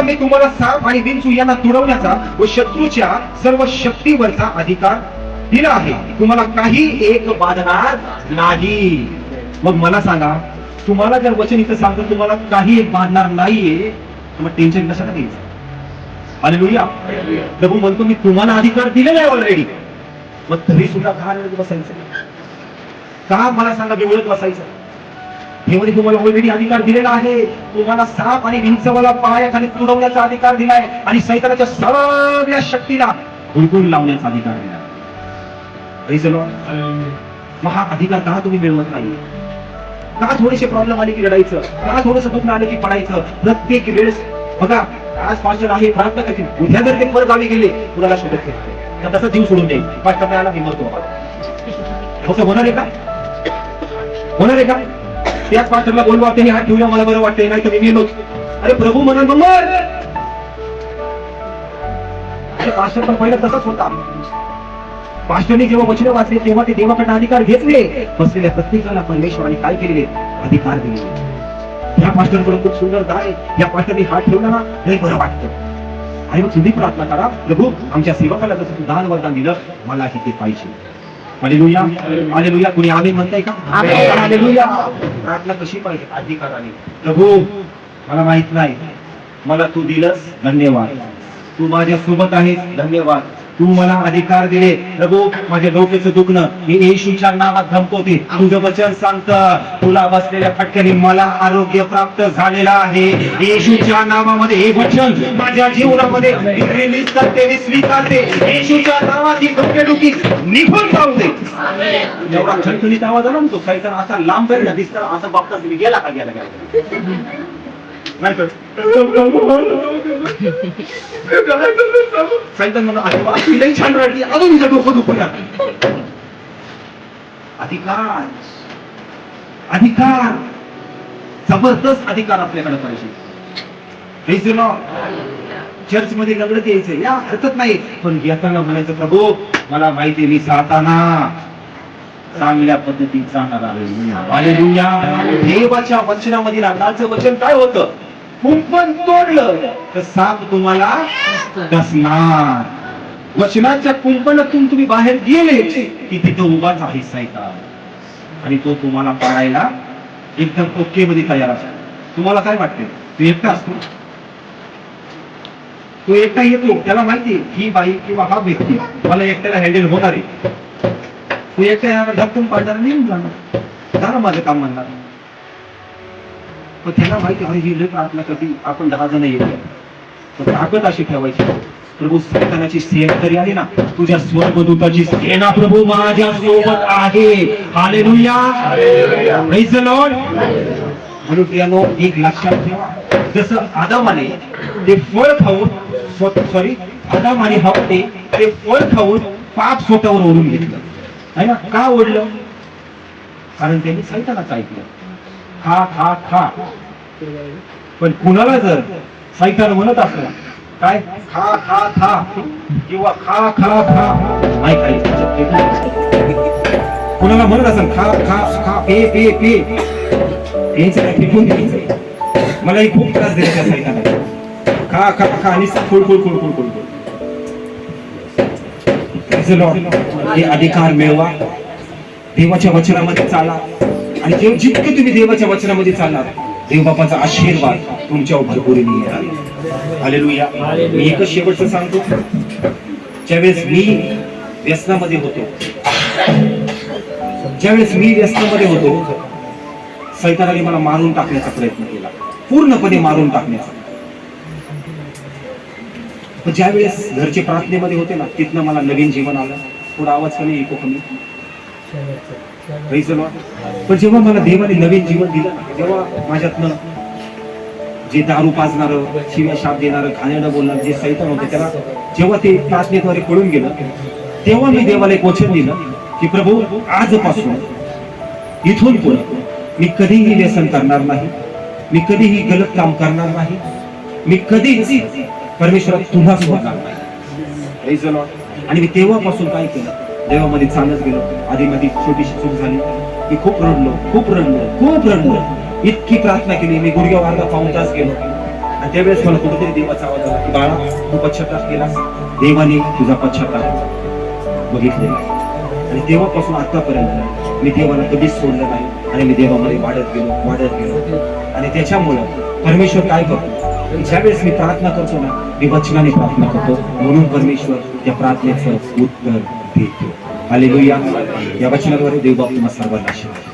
मी तुम्हाला साप आणि विंचू यांना तुडवण्याचा व शत्रूच्या सर्व शक्तीवरचा अधिकार दिला आहे. तुम्हाला काही एक बाधणार नाही. मग मला सांगा तुम्हाला जर वचन इथं सांगतो तुम्हाला काही एक बांधणार नाहीये मग टेन्शन कशाला घ्यायचं हालेलुया प्रभू म्हणतो मी तुम्हाला अधिकार दिलेला आहे ऑलरेडी मग तरी सुद्धा का बसायचं? का मला सांगा बिवळत बसायचं? देवाने तुम्हाला ऑलरेडी अधिकार दिलेला आहे. तुम्हाला साप आणि विंचवाला पायाखाली तुडवण्याचा अधिकार दिलाय आणि सैतानाच्या सगळ्या शक्तीला हुडकून लावण्याचा अधिकार दिला मग हा अधिकार का तुम्ही मिळवत नाही? का थोडेसे प्रॉब्लेम आले की रडायचं? का थोडस दुःख आले की पडायचं? प्रत्येक वेळेस बघा आज पाचशे आहे प्रार्थना करतील उद्या जर ते परत गावी गेले कुणाला शोधत घेत तर तसा जीव सोडून देईल पाच टप्प्याला मी मरतो असं होणार आहे का? होणार आहे का? त्याच पास्टरला बोलवा त्यांनी हात ठेवूया मला बरं वाटतंय नाही तुम्ही मी मेलोच. अरे प्रभू म्हणाल मग मर अरे पास्टर पण पहिला तसाच होता. पास्टरने जेव्हा वचन वाचले तेव्हा ते देवाकडे अधिकार घेतले. बसलेल्या प्रत्येकाला परमेश्वराने काय केलेले? अधिकार दिले. या पास्टरकडे खूप सुंदर दाय. या पास्टरने हात ठेवला ना लय बरं वाटतं. आणि मग तुम्ही प्रार्थना करा प्रभू आमच्या सेवकाला जसं तू दान वरदान दिलं मलाही ते पाहिजे. हालेलुया हालेलुया कुणी आमेन म्हणताय का. हालेलुया प्रार्थना कशी पाहिजे? अधिकाराने. प्रभू मला माहीत नाही. मला तू दिलंस धन्यवाद. तू माझ्या सोबत आहेस धन्यवाद. तू मला अधिकार दिले. प्रभू माझ्या डोक्याचं दुखणं. मी येशूच्या नावात धमकवते. तुझं वचन सांगत. तुला बसलेल्या फटक्याने मला आरोग्य प्राप्त झालेलं आहे. येशूच्या नावामध्ये हे वचन माझ्या जीवनामध्ये रिलीज करते मी स्वीकारते. येशूच्या नावात ही डोकेडुकी निघून जाऊ दे. एवढा खणखणीत आवाज आला ना तो. काही तर असा लांब तरी दिसता असं बाप्पा गेला का गेला गेला? नाही तर सैतान म्हणून अरे वा, लई छान रडली अजून हिचं डोकं दुखून अधिकार. अधिकार. जबरदस्त अधिकार आपल्याकडे पाहिजे. Praise the Lord. चर्च मध्ये लग्न यायचं या हरकत नाही. पण येताना म्हणायचं प्रभू मला माहिती मी साताना. चांगल्या पद्धतीत जाणार आहे देवाच्या वचनामधील अंगाचं वचन काय होतं? कुंपण तोडलं तर साप तुम्हाला डसणार वचनाच्या कुंपणातून तुम्ही बाहेर गेले की तिथं उभाच आहे सायता आणि तो तुम्हाला पाळायला एकदम ओके मध्ये तयार असतो तुम्हाला काय वाटते? तू एकटा असतो? तो एकटा येतो? त्याला माहिती ही बाई किंवा हा व्यक्ती मला एकट्याला हँडल होणार आहे. तू एकट्या धक्कून पाडणार निघून जाणार. झालं माझं काम म्हणणार. पण त्याला माहिती अरे ही लय प्रार्थना कधी आपण दहा जण येतो तर ताकद अशी ठेवायची. प्रभू सैतानाची सेना तरी आली ना तुझ्या स्वर्गदूताची सेना प्रभू माझ्या सोबत आहे. हालेलुया Praise म्हणून प्रियानो एक लक्षात ठेवा. जसं आदामाने ते फळ खाऊन सॉरी आदामाने हवते ते फळ खाऊन पाप स्वतःवर ओढून घेतलं. आहे ना? का ओढलं? कारण त्यांनी सैतानाच ऐकलं. खा खा खा. पण कुणाला जर सैतान म्हणत असला काय? खा खा खा. किंवा खा खा खा. नाही खायचं कुणाला म्हणत असेल खा खा खा पे पे पे. यायचं काय फेकून द्यायचं मलाही खूप त्रास दिला त्या सैतानाने खा खा खा. आणि खुळ खुळ खुळ हे अधिकार मिळवा. देवाच्या वचनामध्ये चाला. आणि जेव जितके तुम्ही देवाच्या वचनामध्ये चालणार देवबापाचा आशीर्वाद तुमच्यावर भरपुरीने येणार. हालेलुया मी एकच शेवटचं सांगतो. ज्यावेळेस मी व्यसनामध्ये होतो ज्यावेळेस मी व्यसनामध्ये होतो सैतानाने मला मारून टाकण्याचा प्रयत्न केला. पूर्णपणे मारून टाकण्याचा. पण ज्यावेळेस घरचे प्रार्थनेमध्ये होते ना तिथनं मला नवीन जीवन आलं. थोडा आवाज कमी ऐकू कमी. पण जेव्हा मला देवाने नवीन जीवन दिलं ना तेव्हा माझ्यातनं जे दारू पाजणार शिव्या शाप देणार खाण्यानं बोलणार जे सैतान होते त्याला जेव्हा ते प्रार्थनेद्वारे पळून गेलं तेव्हा मी देवाला एक वचन दिलं की प्रभू आजपासून इथून पुढे मी कधीही व्यसन करणार नाही मी कधीही गलत काम करणार नाही मी कधीच परमेश्वर तुला सोडणार नाही. आणि मी तेव्हापासून काय केलं? देवामध्ये चालत गेलो. आधी मध्ये छोटीशी चूक झाली. मी खूप रडलो खूप रडलो खूप रडलो. इतकी प्रार्थना केली मी गुडघ्या अर्धा पाऊन तास गेलो. आणि त्यावेळेस मला कुठेतरी देवाचा आवाज आला की बाळा तू पश्चाताप केलास? देवाने तुझा पश्चाताप बघितलेला आहे. आणि तेव्हापासून आतापर्यंत मी देवाला कधीच सोडलं नाही आणि मी देवामध्ये वाढत गेलो वाढत गेलो. आणि त्याच्यामुळं परमेश्वर काय करतो? ज्यावेळेस मी प्रार्थना करतो ना मी वचनाने प्रार्थना करतो. म्हणून परमेश्वर त्या प्रार्थनेचं उत्तर देतो आलेलुया या वचनाद्वारे देव बाप तुम्हा सर्वांना आशीर्वाद